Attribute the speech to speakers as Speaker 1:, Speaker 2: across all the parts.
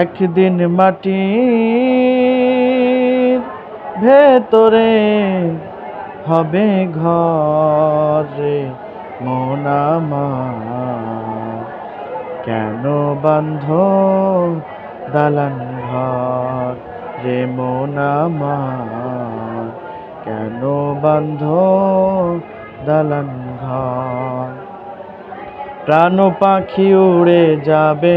Speaker 1: একদিন মাটি ভেতরে হবে ঘরে মন আমার। কেন বান্ধ দালান ঘর রে মন আমার? কেন বান্ধ দালান ঘর? প্রাণ পাখি উড়ে যাবে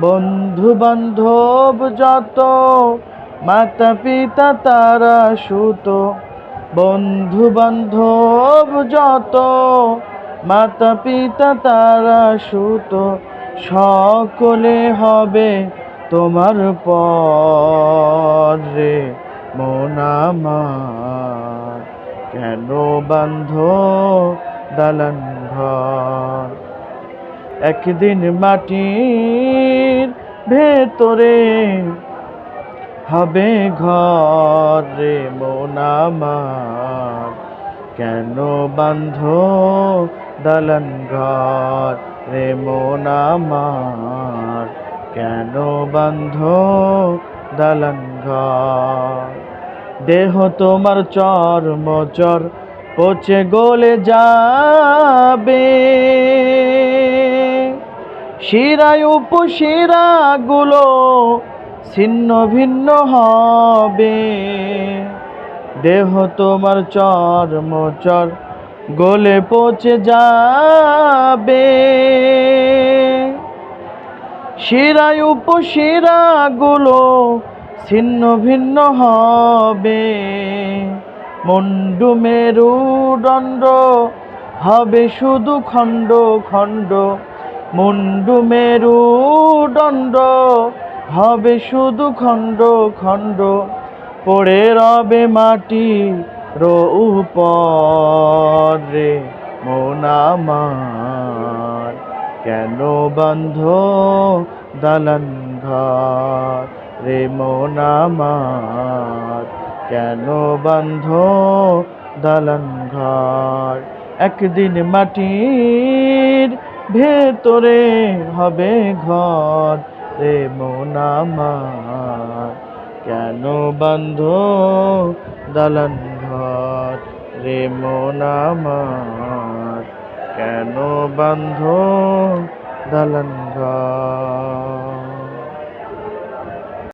Speaker 1: বন্ধু বান্ধব যত মাতা পিতা তারা সুত। বন্ধু বান্ধব যত মাতা পিতা তারা সুত। সকলে হবে তোমার পরে মন আমার। কেন বান্ধ দালান ঘর? একদিন মাটির ভেতরে হবে ঘর রে মন আমার। কেন বান্ধ দালান ঘর রে মন আমার? কেন বান্ধ দালান ঘর? দেহ তোমার চর্ম চর পচে গলে যাবে। শিরায় উপশিরাগুলো ছিন্ন ভিন্ন হবে। দেহ তোমার চর্ম চর গলে পচে যাবে। শিরায় উপশিরাগুলো ছিন্ন ভিন্ন হবে। মুন্ডু মেরুদণ্ড হবে শুধু খণ্ড খণ্ড মুন্ডু মেরু দণ্ড, হবে শুধু খণ্ড খণ্ড। পড়ে রবে মাটি রো উপরে মন আমার। কেন বন্ধ দালান ঘর রে, মন আমার? কেন বন্ধ দালান ঘর? একদিন মাটির ভেতরে হবে ঘর রে মন আমার। কেন বন্ধ দালান ঘর রে মন কেন বন্ধ দালান ঘর?